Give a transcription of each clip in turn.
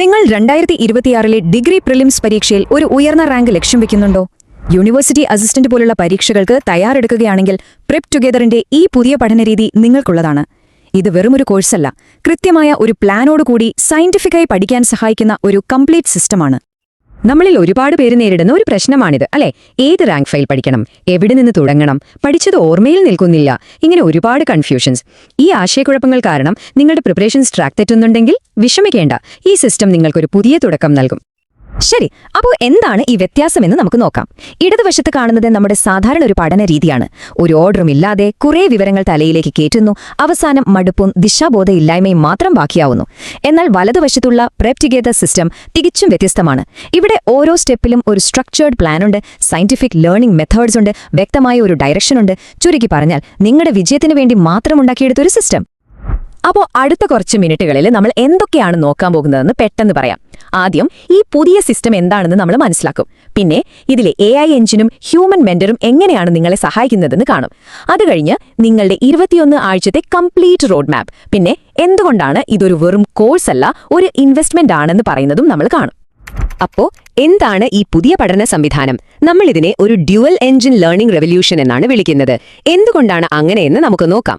നിങ്ങൾ രണ്ടായിരത്തി ഇരുപത്തിയാറിലെ ഡിഗ്രി പ്രിലിംസ് പരീക്ഷയിൽ ഒരു ഉയർന്ന റാങ്ക് ലക്ഷ്യം വെക്കുന്നുണ്ടോ? യൂണിവേഴ്സിറ്റി അസിസ്റ്റന്റ് പോലുള്ള പരീക്ഷകൾക്ക് തയ്യാറെടുക്കുകയാണെങ്കിൽ പ്രിപ് ടുഗെദറിന്റെ ഈ പുതിയ പഠനരീതി നിങ്ങൾക്കുള്ളതാണ്. ഇത് വെറുമൊരു കോഴ്സല്ല കൃത്യമായ ഒരു പ്ലാനോടുകൂടി സയന്റിഫിക്കായി പഠിക്കാൻ സഹായിക്കുന്ന ഒരു കംപ്ലീറ്റ് സിസ്റ്റമാണ്. നമ്മളിൽ ഒരുപാട് പേര് നേരിടുന്ന ഒരു പ്രശ്നമാണിത് അല്ലെ? ഏത് റാങ്ക് ഫയൽ പഠിക്കണം? എവിടെ നിന്ന് തുടങ്ങണം? പഠിച്ചത് ഓർമ്മയിൽ നിൽക്കുന്നില്ല. ഇങ്ങനെ ഒരുപാട് കൺഫ്യൂഷൻസ്. ഈ ആശയക്കുഴപ്പങ്ങൾ കാരണം നിങ്ങളുടെ പ്രിപ്പറേഷൻസ് ട്രാക്ക് തെറ്റുന്നുണ്ടെങ്കിൽ വിഷമിക്കേണ്ട. ഈ സിസ്റ്റം നിങ്ങൾക്കൊരു പുതിയ തുടക്കം നൽകും. ശരി അപ്പോൾ എന്താണ് ഈ വ്യത്യാസമെന്ന് നമുക്ക് നോക്കാം. ഇടതുവശത്ത് കാണുന്നത് നമ്മുടെ സാധാരണ ഒരു പഠന രീതിയാണ്. ഒരു ഓർഡറും ഇല്ലാതെ കുറേ വിവരങ്ങൾ തലയിലേക്ക് കയറ്റുന്നു അവസാനം മടുപ്പും ദിശാബോധയില്ലായ്മയും മാത്രം ബാക്കിയാവുന്നു. എന്നാൽ വലതുവശത്തുള്ള പ്രെപ് ടുഗെദർ സിസ്റ്റം തികച്ചും വ്യത്യസ്തമാണ്. ഇവിടെ ഓരോ സ്റ്റെപ്പിലും ഒരു സ്ട്രക്ചേർഡ് പ്ലാനുണ്ട് സയന്റിഫിക് ലേണിംഗ് മെത്തേഡ്സ് ഉണ്ട് വ്യക്തമായ ഒരു ഡയറക്ഷൻ ഉണ്ട്. ചുരുക്കി പറഞ്ഞാൽ നിങ്ങളുടെ വിജയത്തിന് വേണ്ടി മാത്രം ഉണ്ടാക്കിയെടുത്തൊരു സിസ്റ്റം അപ്പോൾ അടുത്ത കുറച്ച് മിനിറ്റുകളിൽ നമ്മൾ എന്തൊക്കെയാണ് നോക്കാൻ പോകുന്നതെന്ന് പെട്ടെന്ന് പറയാം. ആദ്യം ഈ പുതിയ സിസ്റ്റം എന്താണെന്ന് നമ്മൾ മനസ്സിലാക്കും. പിന്നെ ഇതിലെ എ ഐ എഞ്ചിനും ഹ്യൂമൻ മെന്ററും എങ്ങനെയാണ് നിങ്ങളെ സഹായിക്കുന്നതെന്ന് കാണും. അത് കഴിഞ്ഞ് നിങ്ങളുടെ ഇരുപത്തിയൊന്ന് ആഴ്ചത്തെ കംപ്ലീറ്റ് റോഡ് മാപ്പ് പിന്നെ എന്തുകൊണ്ടാണ് ഇതൊരു വെറും കോഴ്സല്ല ഒരു ഇൻവെസ്റ്റ്മെന്റ് ആണെന്ന് പറയുന്നതും നമ്മൾ കാണും. അപ്പോ എന്താണ് ഈ പുതിയ പഠന സംവിധാനം? നമ്മളിതിനെ ഒരു ഡ്യുവൽ എഞ്ചിൻ ലേണിംഗ് റെവല്യൂഷൻ എന്നാണ് വിളിക്കുന്നത്. എന്തുകൊണ്ടാണ് അങ്ങനെയെന്ന് നമുക്ക് നോക്കാം.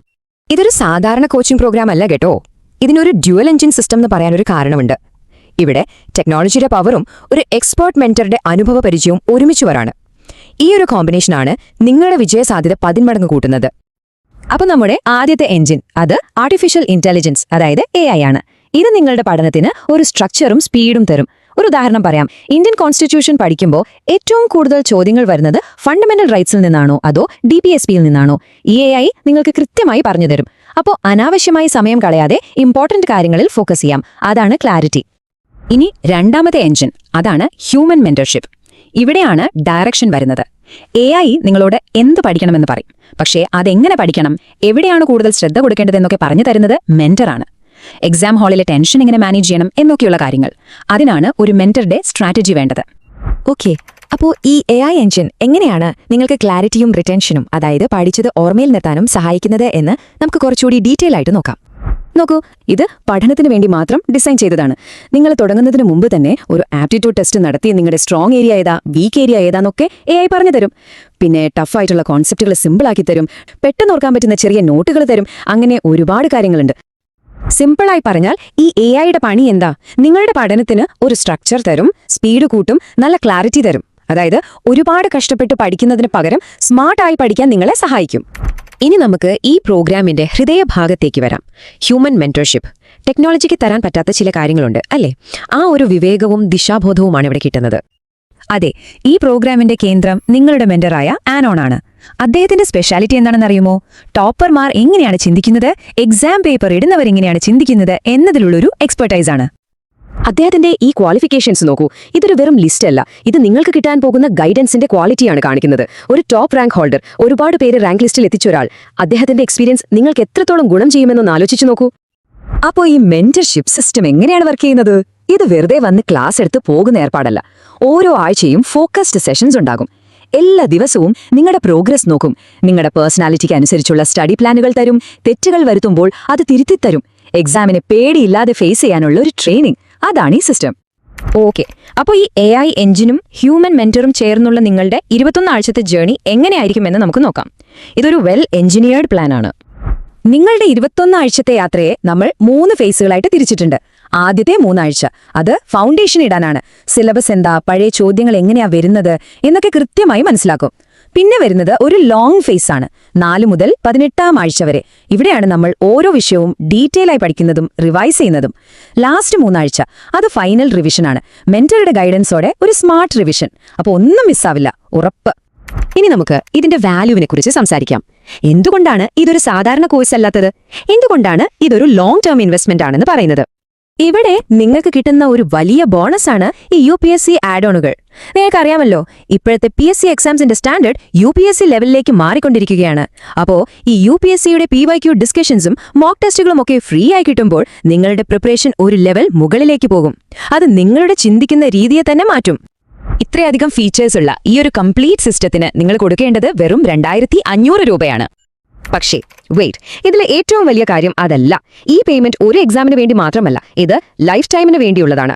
ഇതൊരു സാധാരണ കോച്ചിംഗ് പ്രോഗ്രാം അല്ല കേട്ടോ. ഇതിനൊരു ഡ്യുവൽ എഞ്ചിൻ സിസ്റ്റം എന്ന് പറയാനൊരു കാരണമുണ്ട്. ഇവിടെ ടെക്നോളജിയുടെ പവറും ഒരു എക്സ്പേർട്ട് മെന്ററുടെ അനുഭവ പരിചയവും ഒരുമിച്ച് വരാണ്. ഈ ഒരു കോമ്പിനേഷനാണ് നിങ്ങളുടെ വിജയസാധ്യത പതിന്മടങ്ങ് കൂട്ടുന്നത്. അപ്പൊ നമ്മുടെ ആദ്യത്തെ എഞ്ചിൻ അത് ആർട്ടിഫിഷ്യൽ ഇന്റലിജൻസ് അതായത് എ ആണ്. ഇത് നിങ്ങളുടെ പഠനത്തിന് ഒരു സ്ട്രക്ചറും സ്പീഡും തരും. ഒരു ഉദാഹരണം പറയാം. ഇന്ത്യൻ കോൺസ്റ്റിറ്റ്യൂഷൻ പഠിക്കുമ്പോൾ ഏറ്റവും കൂടുതൽ ചോദ്യങ്ങൾ വരുന്നത് ഫണ്ടമെന്റൽ റൈറ്റ്സിൽ നിന്നാണോ അതോ ഡി പി എസ് പിയിൽ നിന്നാണോ? ഇ എ ഐ നിങ്ങൾക്ക് കൃത്യമായി പറഞ്ഞു തരും. അപ്പോൾ അനാവശ്യമായി സമയം കളയാതെ ഇമ്പോർട്ടന്റ് കാര്യങ്ങളിൽ ഫോക്കസ് ചെയ്യാം. അതാണ് ക്ലാരിറ്റി ഇനി രണ്ടാമത്തെ എഞ്ചിൻ അതാണ് ഹ്യൂമൻ മെന്റർഷിപ്പ് ഇവിടെയാണ് ഡയറക്ഷൻ വരുന്നത്. എ ഐ നിങ്ങളോട് എന്ത് പഠിക്കണമെന്ന് പറയും. പക്ഷേ അതെങ്ങനെ പഠിക്കണം? എവിടെയാണ് കൂടുതൽ ശ്രദ്ധ കൊടുക്കേണ്ടതെന്നൊക്കെ പറഞ്ഞു തരുന്നത് മെന്ററാണ് എക്സാം ഹാളിലെ ടെൻഷൻ എങ്ങനെ മാനേജ് ചെയ്യണം എന്നൊക്കെയുള്ള കാര്യങ്ങൾ. അതിനാണ് ഒരു മെന്ററുടെ സ്ട്രാറ്റജി വേണ്ടത്. ഓക്കെ അപ്പോൾ ഈ എ ഐ എഞ്ചിൻ എങ്ങനെയാണ് നിങ്ങൾക്ക് ക്ലാരിറ്റിയും റിറ്റൻഷനും അതായത് പഠിച്ചത് ഓർമ്മയിൽ നിർത്താനും സഹായിക്കുന്നത് എന്ന് നമുക്ക് കുറച്ചുകൂടി ഡീറ്റെയിൽ ആയിട്ട് നോക്കാം. നോക്കൂ ഇത് പഠനത്തിന് വേണ്ടി മാത്രം ഡിസൈൻ ചെയ്തതാണ്. നിങ്ങൾ തുടങ്ങുന്നതിന് മുമ്പ് തന്നെ ഒരു ആപ്റ്റിറ്റ്യൂഡ് ടെസ്റ്റ് നടത്തി നിങ്ങളുടെ സ്ട്രോങ് ഏരിയ ഏതാ വീക്ക് ഏരിയ ഏതാന്നൊക്കെ എ ഐ പറഞ്ഞു തരും. പിന്നെ ടഫായിട്ടുള്ള കോൺസെപ്റ്റുകൾ സിമ്പിളാക്കി തരും. പെട്ടെന്ന് ഓർക്കാൻ പറ്റുന്ന ചെറിയ നോട്ടുകൾ തരും. അങ്ങനെ ഒരുപാട് കാര്യങ്ങളുണ്ട്. സിമ്പിളായി പറഞ്ഞാൽ ഈ എ ഐയുടെ പണി എന്താ? നിങ്ങളുടെ പഠനത്തിന് ഒരു സ്ട്രക്ചർ തരും സ്പീഡ് കൂട്ടും നല്ല ക്ലാരിറ്റി തരും. അതായത് ഒരുപാട് കഷ്ടപ്പെട്ട് പഠിക്കുന്നതിന് പകരം സ്മാർട്ടായി പഠിക്കാൻ നിങ്ങളെ സഹായിക്കും. ഇനി നമുക്ക് ഈ പ്രോഗ്രാമിന്റെ ഹൃദയഭാഗത്തേക്ക് വരാം. ഹ്യൂമൻ മെന്റർഷിപ്പ് ടെക്നോളജിക്ക് തരാൻ പറ്റാത്ത ചില കാര്യങ്ങളുണ്ട് അല്ലേ? ആ ഒരു വിവേകവും ദിശാബോധവുമാണ് ഇവിടെ കിട്ടുന്നത്. അതെ ഈ പ്രോഗ്രാമിന്റെ കേന്ദ്രം നിങ്ങളുടെ മെന്ററായ ആനോൺ ആണ്. അദ്ദേഹത്തിന്റെ സ്പെഷ്യാലിറ്റി എന്താണെന്നറിയുമോ? ടോപ്പർമാർ എങ്ങനെയാണ് ചിന്തിക്കുന്നത്? എക്സാം പേപ്പർ ഇടുന്നവർ എങ്ങനെയാണ് ചിന്തിക്കുന്നത്? എന്നതിലുള്ളൊരു എക്സ്പെർട്ടൈസാണ് അദ്ദേഹത്തിന്റെ ഈ ക്വാളിഫിക്കേഷൻസ് നോക്കൂ. ഇതൊരു വെറും ലിസ്റ്റ് അല്ല. ഇത് നിങ്ങൾക്ക് കിട്ടാൻ പോകുന്ന ഗൈഡൻസിന്റെ ക്വാളിറ്റിയാണ് കാണിക്കുന്നത്. ഒരു ടോപ്പ് റാങ്ക് ഹോൾഡർ ഒരുപാട് പേര് റാങ്ക് ലിസ്റ്റിൽ എത്തിച്ച ഒരാൾ. അദ്ദേഹത്തിന്റെ എക്സ്പീരിയൻസ് നിങ്ങൾക്ക് എത്രത്തോളം ഗുണം ചെയ്യുമെന്നൊന്ന് ആലോചിച്ചു നോക്കൂ. അപ്പോൾ ഈ മെന്റർഷിപ്പ് സിസ്റ്റം എങ്ങനെയാണ് വർക്ക് ചെയ്യുന്നത്? ഇത് വെറുതെ വന്ന് ക്ലാസ് എടുത്ത് പോകുന്ന ഏർപ്പാടല്ല. ഓരോ ആഴ്ചയും ഫോക്കസ്ഡ് സെഷൻസ് ഉണ്ടാകും. എല്ലാ ദിവസവും നിങ്ങളുടെ പ്രോഗ്രസ് നോക്കും. നിങ്ങളുടെ പേഴ്സണാലിറ്റിക്ക് അനുസരിച്ചുള്ള സ്റ്റഡി പ്ലാനുകൾ തരും. തെറ്റുകൾ വരുത്തുമ്പോൾ അത് തിരുത്തിത്തരും. എക്സാമിനെ പേടിയില്ലാതെ ഫേസ് ചെയ്യാനുള്ള ഒരു ട്രെയിനിങ്. അതാണ് ഈ സിസ്റ്റം. ഓക്കെ. അപ്പോൾ ഈ എ ഐ എഞ്ചിനും ഹ്യൂമൻ മെന്ററും ചേർന്നുള്ള നിങ്ങളുടെ ഇരുപത്തൊന്ന് ആഴ്ചത്തെ ജേണി എങ്ങനെയായിരിക്കുമെന്ന് നമുക്ക് നോക്കാം. ഇതൊരു വെൽ എഞ്ചിനീയർഡ് പ്ലാനാണ്. നിങ്ങളുടെ ഇരുപത്തൊന്ന് ആഴ്ചത്തെ യാത്രയെ നമ്മൾ മൂന്ന് ഫേസുകളായിട്ട് തിരിച്ചിട്ടുണ്ട്. ആദ്യത്തെ മൂന്നാഴ്ച അത് ഫൗണ്ടേഷൻ ഇടാനാണ്. സിലബസ് എന്താ പഴയ ചോദ്യങ്ങൾ എങ്ങനെയാ വരുന്നത് എന്നൊക്കെ കൃത്യമായി മനസ്സിലാക്കും. പിന്നെ വരുന്നത് ഒരു ലോങ് ഫേസ് ആണ്. നാല് മുതൽ പതിനെട്ടാം ആഴ്ച വരെ. ഇവിടെയാണ് നമ്മൾ ഓരോ വിഷയവും ഡീറ്റെയിൽ ആയി പഠിക്കുന്നതും റിവൈസ് ചെയ്യുന്നതും. ലാസ്റ്റ് മൂന്നാഴ്ച അത് ഫൈനൽ റിവിഷനാണ് മെന്ററുടെ ഗൈഡൻസോടെ ഒരു സ്മാർട്ട് റിവിഷൻ അപ്പോൾ ഒന്നും മിസ്സാവില്ല ഉറപ്പ്. ഇനി നമുക്ക് ഇതിന്റെ വാല്യൂവിനെ കുറിച്ച് സംസാരിക്കാം. എന്തുകൊണ്ടാണ് ഇതൊരു സാധാരണ കോഴ്സ് അല്ലാത്തത്? എന്തുകൊണ്ടാണ് ഇതൊരു ലോങ് ടേം ഇൻവെസ്റ്റ്മെന്റ് ആണെന്ന് പറയുന്നത്? ഇവിടെ നിങ്ങൾക്ക് കിട്ടുന്ന ഒരു വലിയ ബോണസാണ് ഈ യു പി എസ് സി ആഡ് ഓണുകൾ നിങ്ങൾക്കറിയാമല്ലോ ഇപ്പോഴത്തെ P S C എക്സാംസിന്റെ standard U P S C ലെവലിലേക്ക് മാറിക്കൊണ്ടിരിക്കുകയാണ്. അപ്പോ ഈ യു പി എസ് സിയുടെ പി വൈ ക്യു ഡിസ്കഷൻസും മോക്ക് ടെസ്റ്റുകളും ഒക്കെ ഫ്രീ ആയി കിട്ടുമ്പോൾ നിങ്ങളുടെ പ്രിപ്പറേഷൻ ഒരു ലെവൽ മുകളിലേക്ക് പോകും. അത് നിങ്ങളുടെ ചിന്തിക്കുന്ന രീതിയെ തന്നെ മാറ്റും. ഇത്രയധികം ഫീച്ചേഴ്സ് ഉള്ള ഈ ഒരു കംപ്ലീറ്റ് സിസ്റ്റത്തിന് നിങ്ങൾ കൊടുക്കേണ്ടത് വെറും രണ്ടായിരത്തി അഞ്ഞൂറ് രൂപയാണ്. പക്ഷേ വെയിറ്റ് ഇതിലെ ഏറ്റവും വലിയ കാര്യം അതല്ല. ഈ പേയ്മെന്റ് ഒരു എക്സാമിന് വേണ്ടി മാത്രമല്ല ഇത് ലൈഫ് ടൈമിന് വേണ്ടിയുള്ളതാണ്.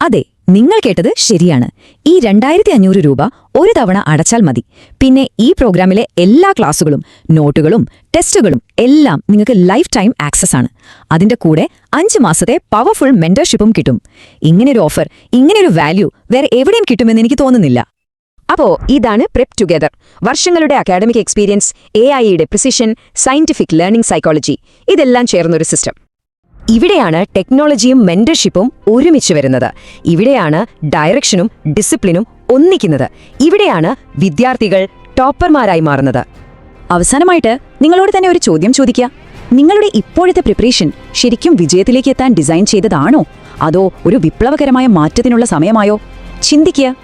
അതെ നിങ്ങൾ കേട്ടത് ശരിയാണ്. ഈ രണ്ടായിരത്തി അഞ്ഞൂറ് രൂപ ഒരു തവണ അടച്ചാൽ മതി. പിന്നെ ഈ പ്രോഗ്രാമിലെ എല്ലാ ക്ലാസുകളും നോട്ടുകളും ടെസ്റ്റുകളും എല്ലാം നിങ്ങൾക്ക് ലൈഫ് ടൈം ആക്സസ് ആണ്. അതിന്റെ കൂടെ അഞ്ച് മാസത്തെ പവർഫുൾ മെന്റർഷിപ്പും കിട്ടും. ഇങ്ങനൊരു ഓഫർ ഇങ്ങനൊരു വാല്യൂ വേറെ എവിടെയും കിട്ടുമെന്ന് എനിക്ക് തോന്നുന്നില്ല. അപ്പോ ഇതാണ് പ്രിപ് ടുഗെദർ വർഷങ്ങളുടെ അക്കാഡമിക് എക്സ്പീരിയൻസ് എ ഐയുടെ പ്രിസിഷൻ സയന്റിഫിക് ലേണിംഗ് സൈക്കോളജി ഇതെല്ലാം ചേർന്നൊരു സിസ്റ്റം ഇവിടെയാണ് ടെക്നോളജിയും മെന്റർഷിപ്പും ഒരുമിച്ച് വരുന്നത്. ഇവിടെയാണ് ഡയറക്ഷനും ഡിസിപ്ലിനും ഒന്നിക്കുന്നത്. ഇവിടെയാണ് വിദ്യാർത്ഥികൾ ടോപ്പർമാരായി മാറുന്നത്. അവസാനമായിട്ട് നിങ്ങളോട് തന്നെ ഒരു ചോദ്യം ചോദിക്കുക നിങ്ങളുടെ ഇപ്പോഴത്തെ പ്രിപ്പറേഷൻ ശരിക്കും വിജയത്തിലേക്ക് എത്താൻ ഡിസൈൻ ചെയ്തതാണോ? അതോ ഒരു വിപ്ലവകരമായ മാറ്റത്തിനുള്ള സമയമായോ? ചിന്തിക്കുക